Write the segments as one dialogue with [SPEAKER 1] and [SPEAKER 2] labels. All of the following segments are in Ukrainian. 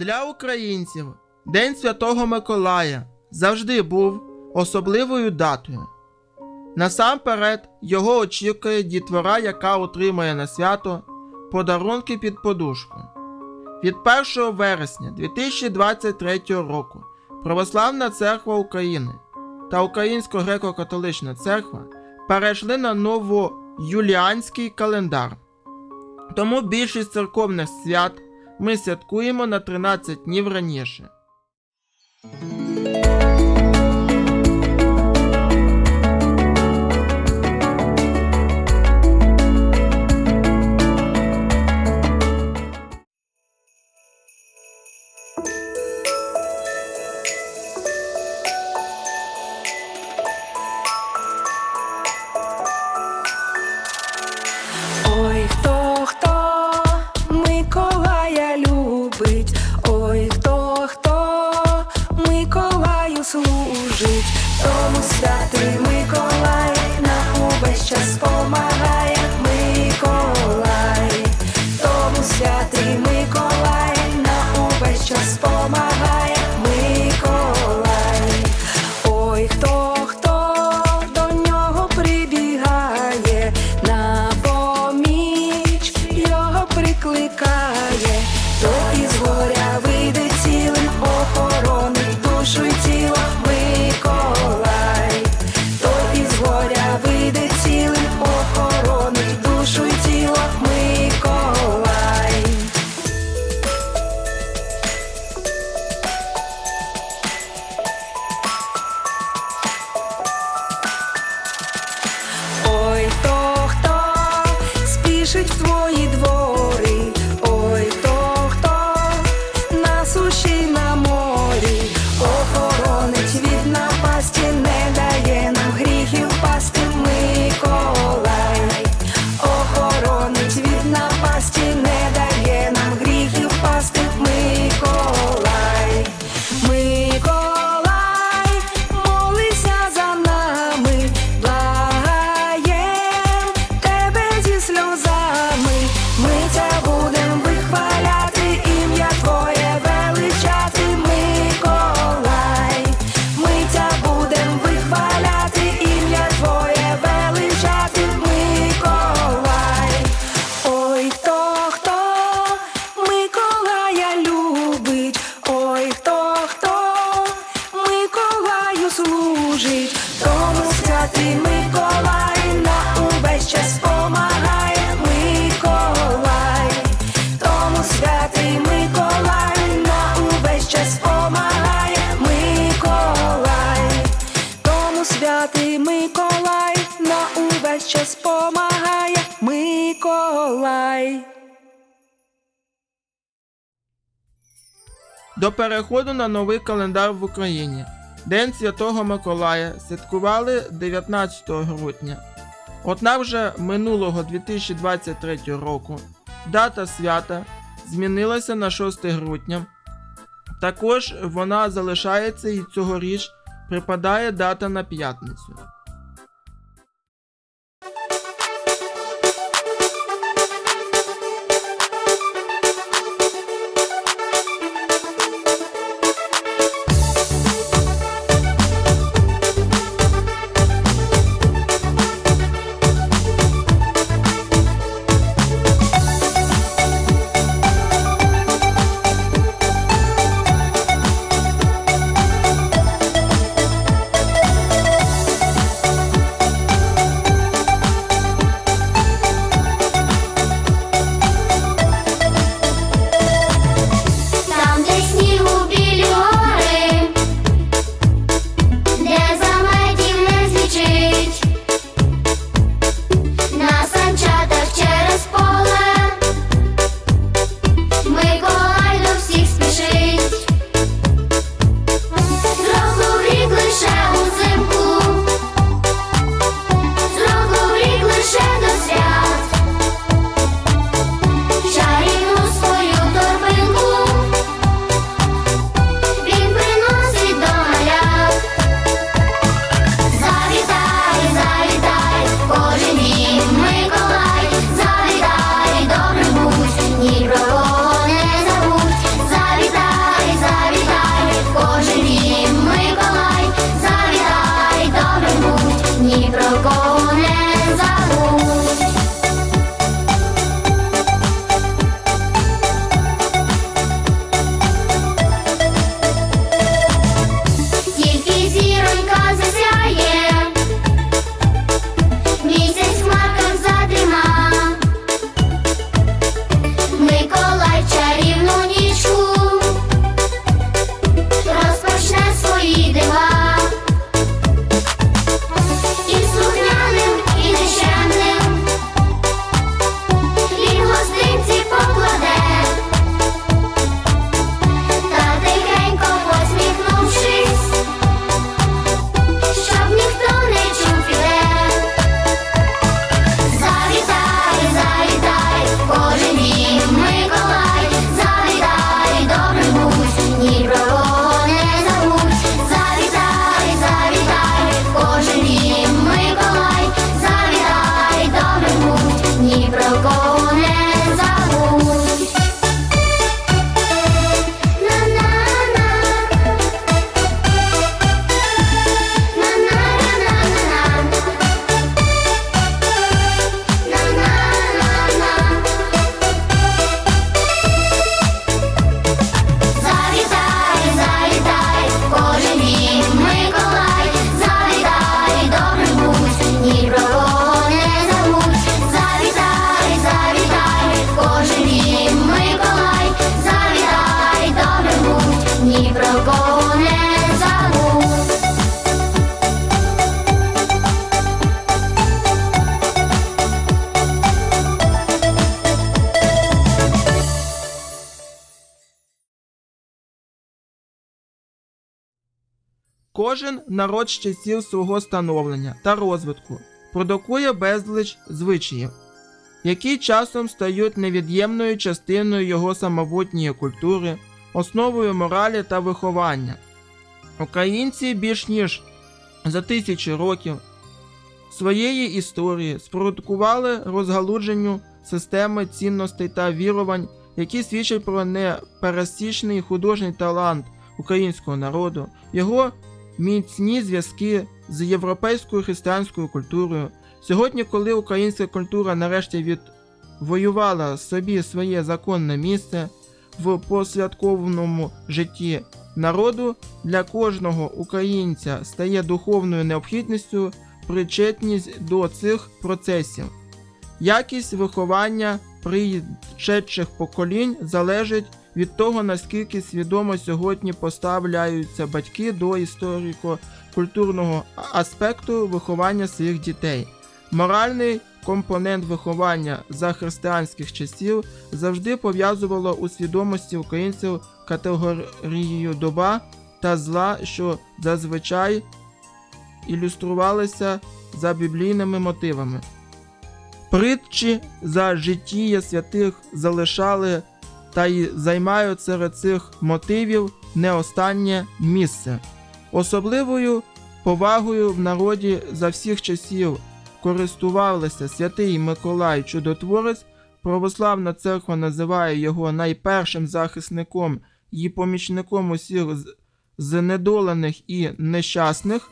[SPEAKER 1] Для українців День Святого Миколая завжди був особливою датою. Насамперед його очікує дітвора, яка отримує на свято подарунки під подушку. Від 1 вересня 2023 року Православна церква України та Українсько-греко-католична церква перейшли на новоюліанський календар. Тому більшість церковних свят ми святкуємо на 13 днів раніше.
[SPEAKER 2] До
[SPEAKER 1] переходу на новий календар в Україні День Святого Миколая святкували 19 грудня. Однак вже минулого 2023 року дата свята змінилася на 6 грудня. Також вона залишається і цьогоріч припадає дата на п'ятницю.
[SPEAKER 2] Кожен народ з часів свого становлення та розвитку продукує безліч звичаїв, які часом стають невід'ємною частиною його самобутньої культури, основою моралі та виховання. Українці більш ніж за тисячі років своєї історії спродукували розгалудженню системи цінностей та вірувань, які свідчать про непересічний художній талант українського народу, його міцні зв'язки з європейською християнською культурою. Сьогодні, коли українська культура нарешті відвоювала собі своє законне місце в посвятковому житті народу, для кожного українця стає духовною необхідністю причетність до цих процесів. Якість виховання пришедших поколінь залежить від того, наскільки свідомо сьогодні поставляються батьки до історико-культурного аспекту виховання своїх дітей. Моральний компонент виховання за християнських часів завжди пов'язувало у свідомості українців категорією доба та зла, що зазвичай ілюструвалися за біблійними мотивами. Притчі за життя святих залишали та й займають серед цих мотивів не останнє місце. Особливою повагою в народі за всіх часів користувалися святий Миколай Чудотворець. Православна церква називає його найпершим захисником і помічником усіх знедолених і нещасних.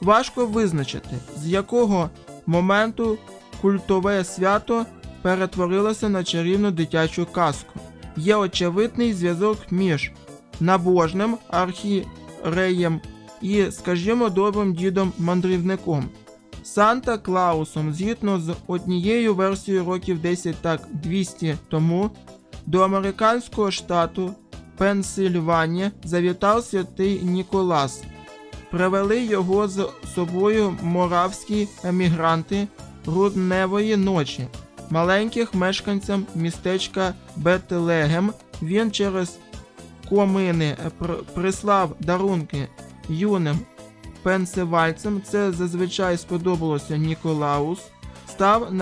[SPEAKER 2] Важко визначити, з якого моменту культове свято перетворилося на чарівну дитячу казку. Є очевидний зв'язок між набожним архіреєм і, скажімо, добрим дідом-мандрівником. Санта Клаусом, згідно з однією версією років 10 так 200 тому, до американського штату Пенсильванія завітав святий Ніколас. Привели його з собою моравські емігранти грудневої ночі. Маленьких мешканцям містечка Бетлегем він через комини прислав дарунки юним пенсивальцям. Це зазвичай сподобалося Ніколаус. Став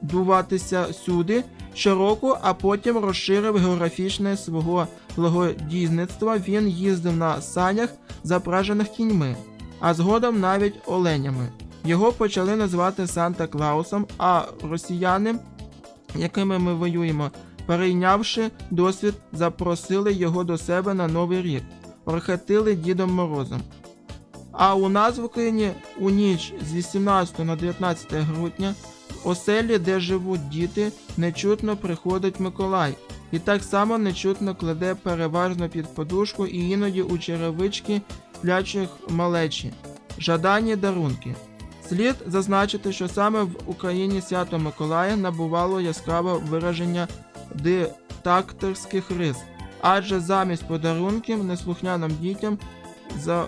[SPEAKER 2] навідуватися сюди щороку, а потім розширив географічне свого благодійництва. Він їздив на санях, запражених кіньми, а згодом навіть оленями. Його почали називати Санта Клаусом, а росіяни, якими ми воюємо, перейнявши досвід, запросили його до себе на Новий рік, орхатили Дідом Морозом. А у нас в Україні у ніч з 18 на 19 грудня в оселі, де живуть діти, нечутно приходить Миколай. І так само нечутно кладе переважно під подушку і іноді у черевички плячих малечі. Жадані дарунки. Слід зазначити, що саме в Україні свято Миколая набувало яскраве вираження диктаторських рис, адже замість подарунків неслухняним дітям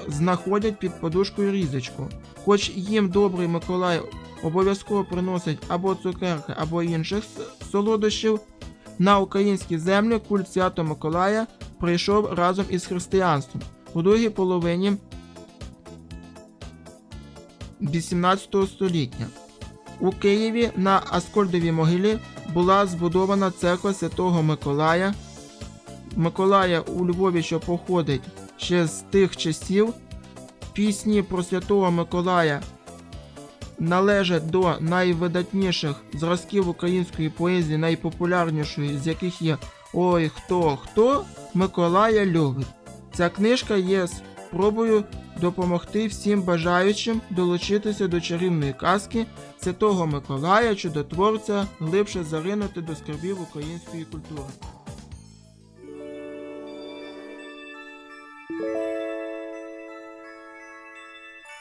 [SPEAKER 2] знаходять під подушкою різочку. Хоч їм добрий Миколай обов'язково приносить або цукерки, або інших солодощів, на українські землі культ свято Миколая прийшов разом із християнством. У другій половині 18 століття. У Києві на Аскольдовій могилі була збудована церква Святого Миколая. Миколая у Львові, що походить ще з тих часів. Пісні про Святого Миколая належать до найвидатніших зразків української поезії, найпопулярнішої з яких є Ой хто хто Миколая любить. Ця книжка є спробою допомогти всім бажаючим долучитися до чарівної казки Святого Миколая, чудотворця, глибше заринути до скарбів української культури.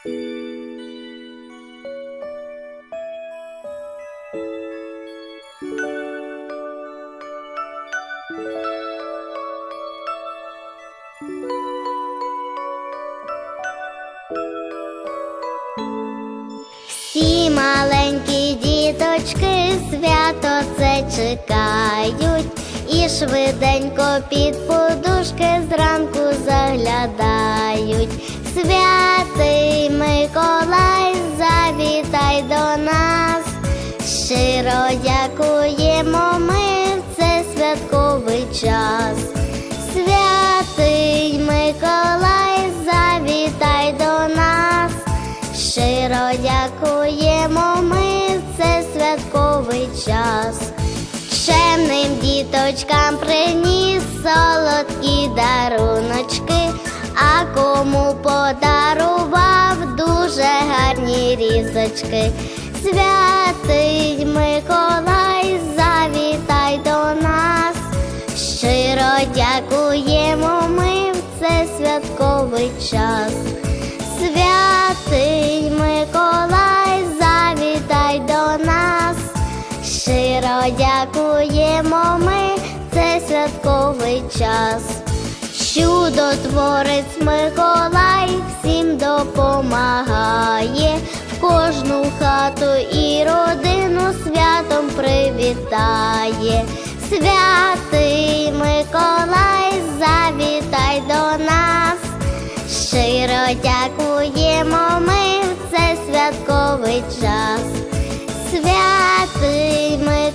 [SPEAKER 3] Всі свято це чекають, і швиденько під подушки зранку заглядають. Святий Миколай, завітай до нас. Щиро дякуємо ми в цей святковий час. Святий Миколай, завітай до нас. Щиро дякуємо святковий час. Чемним діточкам приніс солодкі даруночки, а кому подарував дуже гарні різочки. Святий Миколай, завітай до нас. Щиро дякуємо ми в цей святковий час. Святий Миколай, Щиро дякуємо ми в цей святковий час. Чудотворець Миколай всім допомагає, в кожну хату і родину святом привітає. Святий Миколай, завітай до нас. Щиро дякуємо ми в цей святковий час. Святий Миколай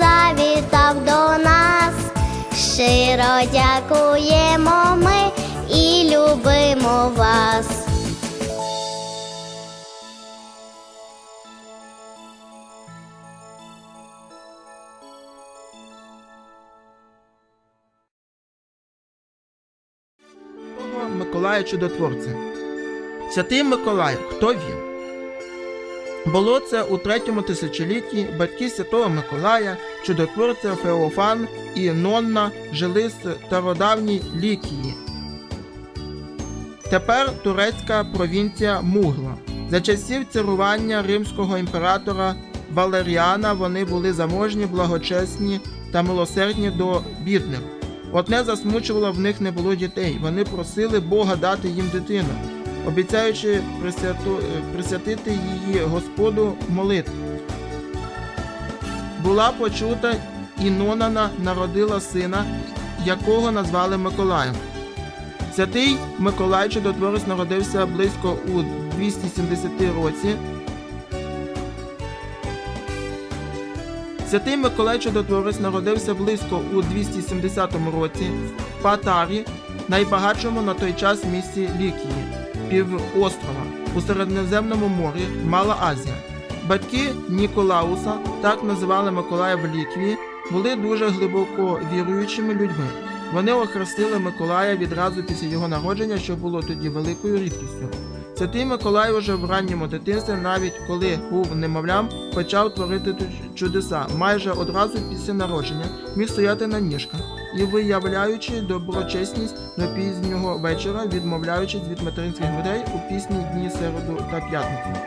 [SPEAKER 3] завітав до нас. Щиро дякуємо ми і любимо вас.
[SPEAKER 2] Миколая Чудотворця. Святий Миколай, хто він? Було це у третьому тисячолітті батьки Святого Миколая, чудотворця Феофан і Нонна жили з стародавній Лікії. Тепер турецька провінція Мугла. За часів царування римського імператора Валеріана вони були заможні, благочесні та милосердні до бідних. Одне засмучувало в них не було дітей. Вони просили Бога дати їм дитину, обіцяючи е, присвятити її Господу молитву. Була почута і Нонана народила сина, якого назвали Миколаєм. Святий Миколай Чудотворець народився близько у 270 році. Святий Миколай Чудотворець народився близько у 270 році в Патарі, найбагатшому на той час місті Лікії, півострова у Середземному морі, Мала Азія. Батьки Ніколауса, так називали Миколая в Ліквії, були дуже глибоко віруючими людьми. Вони охрестили Миколая відразу після його народження, що було тоді великою рідкістю. Святий Миколай уже в ранньому дитинстві, навіть коли був немовлям, почав творити чудеса. Майже одразу після народження міг стояти на ніжках і, виявляючи доброчесність до пізнього вечора, відмовляючись від материнських грудей у пісні дні середу та п'ятницю.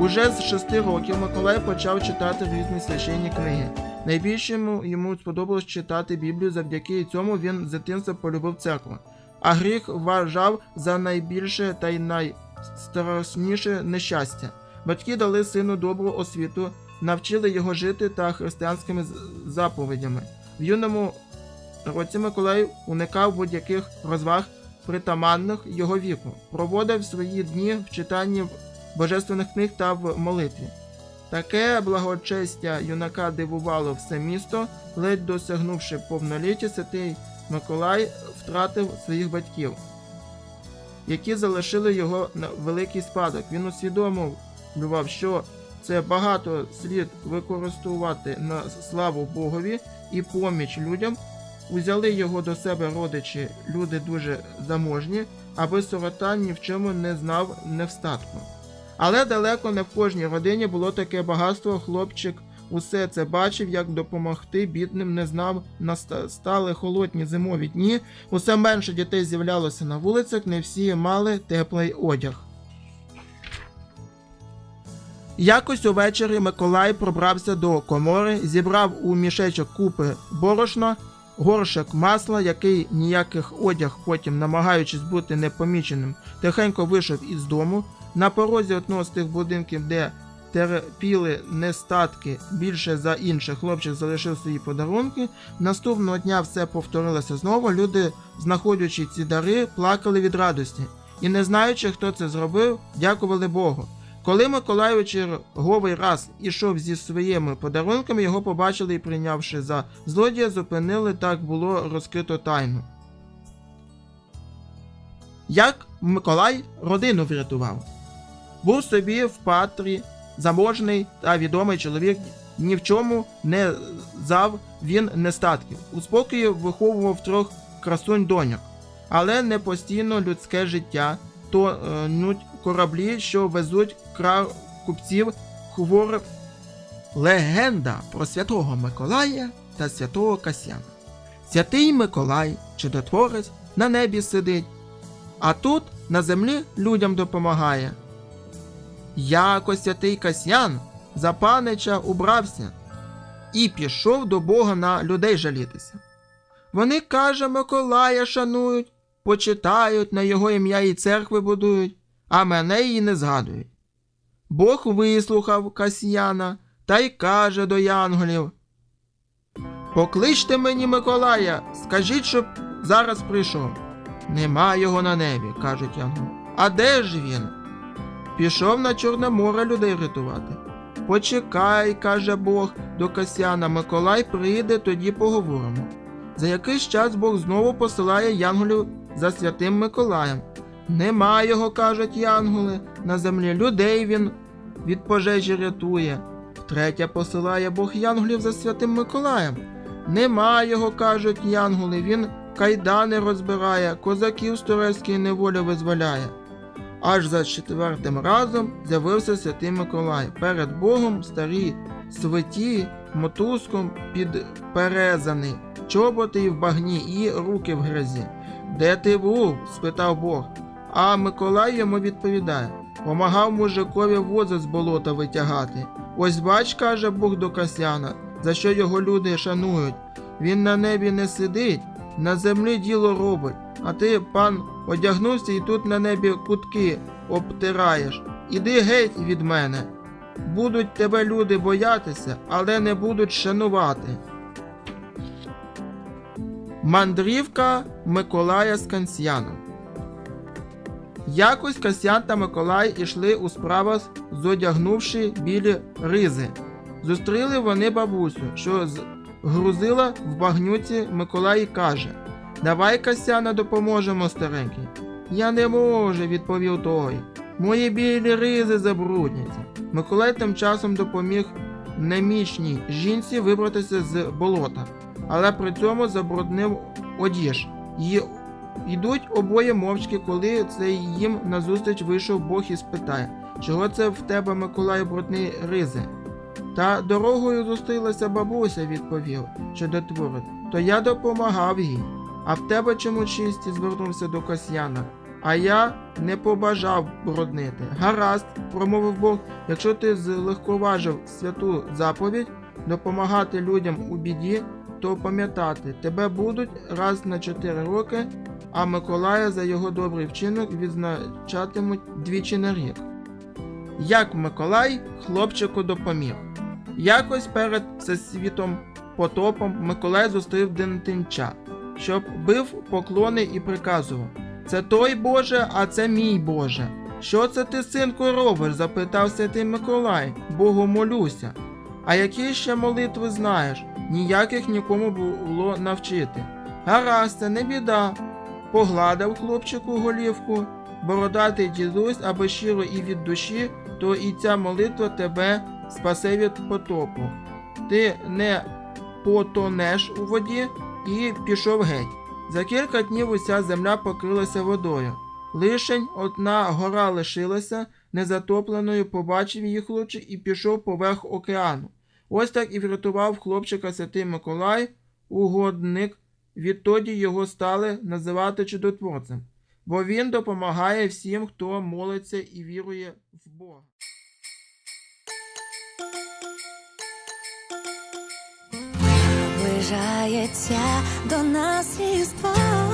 [SPEAKER 2] Уже з шести років Миколай почав читати різні священні книги. Найбільше йому- йому сподобалось читати Біблію, завдяки цьому він з дитинства полюбив церкву. А гріх вважав за найбільше та й найстрашніше нещастя. Батьки дали сину добру освіту, навчили його жити та християнськими заповідями. В юному році Миколай уникав будь-яких розваг притаманних його віку, проводив свої дні в читанні божественних книг та в молитві. Таке благочестя юнака дивувало все місто, ледь досягнувши повноліття, святий Миколай втратив своїх батьків, які залишили його на великий спадок. Він усвідомлював, що це багато слід використовувати на славу Богові і поміч людям. Узяли його до себе родичі, люди дуже заможні, аби сирота ні в чому не знав невстатку. Але далеко не в кожній родині було таке багатство. Хлопчик усе це бачив, як допомогти бідним не знав. Настали холодні зимові дні. Усе менше дітей з'являлося на вулицях, не всі мали теплий одяг. Якось увечері Миколай пробрався до комори, зібрав у мішечок купи борошна, горшик масла, який ніяких одяг потім, намагаючись бути непоміченим, тихенько вийшов із дому. На порозі одного з тих будинків, де терпіли нестатки більше за інших, хлопчик залишив свої подарунки. Наступного дня все повторилося знову. Люди, знаходячи ці дари, плакали від радості і, не знаючи, хто це зробив, дякували Богу. Коли Миколай черговий раз ішов зі своїми подарунками, його побачили і, прийнявши за злодія, зупинили, так було розкрито тайну. Як Миколай родину врятував? Був собі в патрі заможний та відомий чоловік, ні в чому не зав він нестатків. У спокої виховував трьох красунь доньок, але не постійно людське життя, тонуть кораблі, що везуть кра... купців хворих. Легенда про святого Миколая та святого Касяна. Святий Миколай, чудотворець, на небі сидить, а тут на землі людям допомагає. Якось святий Касьян за панича убрався і пішов до Бога на людей жалітися. Вони, каже, Миколая шанують, почитають на його ім'я і церкви будують, а мене її не згадують. Бог вислухав Касьяна та й каже до янголів: Покличте мені Миколая, скажіть, щоб зараз прийшов. Нема його на небі, кажуть янгол. А де ж він? Пішов на Чорне море людей рятувати. Почекай, каже Бог до Касяна, Миколай прийде, тоді поговоримо. За якийсь час Бог знову посилає янголів за святим Миколаєм. Нема його, кажуть янголи, на землі людей він від пожежі рятує. Втретє посилає Бог янголів за святим Миколаєм. Нема його, кажуть янголи, він кайдани розбирає, козаків з турецької неволі визволяє. Аж за четвертим разом з'явився святий Миколай. Перед Богом старі свиті мотузком підперезаний, чоботи в багні і руки в грязі. Де ти був? спитав Бог. А Миколай йому відповідає: Помагав мужикові вози з болота витягати. Ось бач, каже Бог до Касяна, за що його люди шанують. Він на небі не сидить, на землі діло робить, а ти, пан, одягнувся і тут на небі кутки обтираєш. Іди геть від мене. Будуть тебе люди боятися, але не будуть шанувати. Мандрівка Миколая з Кансьяном. Якось Касьян та Миколай ішли у справах, зодягнувши білі ризи. Зустріли вони бабусю, що згрузила в багнюці Миколай каже: Давай Касяна допоможемо старенький. Я не можу, відповів той. Мої білі ризи забрудняться. Миколай тим часом допоміг немічній жінці вибратися з болота, але при цьому забруднив одіж. Ї... Йдуть обоє мовчки, коли це їм назустріч вийшов Бог і спитає, чого це в тебе, Миколай, брудні ризи? Та дорогою зустрілася бабуся, відповів чудотворець, то я допомагав їй. А в тебе чому чисті звернувся до Касьяна, а я не побажав бруднити. Гаразд, промовив Бог, якщо ти злегковажив святу заповідь допомагати людям у біді, то пам'ятати, тебе будуть раз на чотири роки, а Миколая за його добрий вчинок відзначатимуть двічі на рік. Як Миколай хлопчику допоміг. Якось перед всесвітом потопом Миколай зустрів дентинча, щоб бив поклони і приказував Це той Боже, а це мій Боже. Що це ти, синку, робиш? запитав святий Миколай, Богу молюся. А які ще молитви знаєш? Ніяких нікому було навчити. Гаразд, це не біда. Погладив хлопчику голівку, бородатий дідусь, аби щиро і від душі, то і ця молитва тебе спасе від потопу. Ти не потонеш у воді і пішов геть. За кілька днів уся земля покрилася водою. Лишень одна гора лишилася незатопленою, побачив її хлопчик і пішов поверх океану. Ось так і врятував хлопчика Святий Миколай, угодник. Відтоді його стали називати чудотворцем, бо він допомагає всім, хто молиться і вірує в Бога.
[SPEAKER 4] Наближається до нас різдво.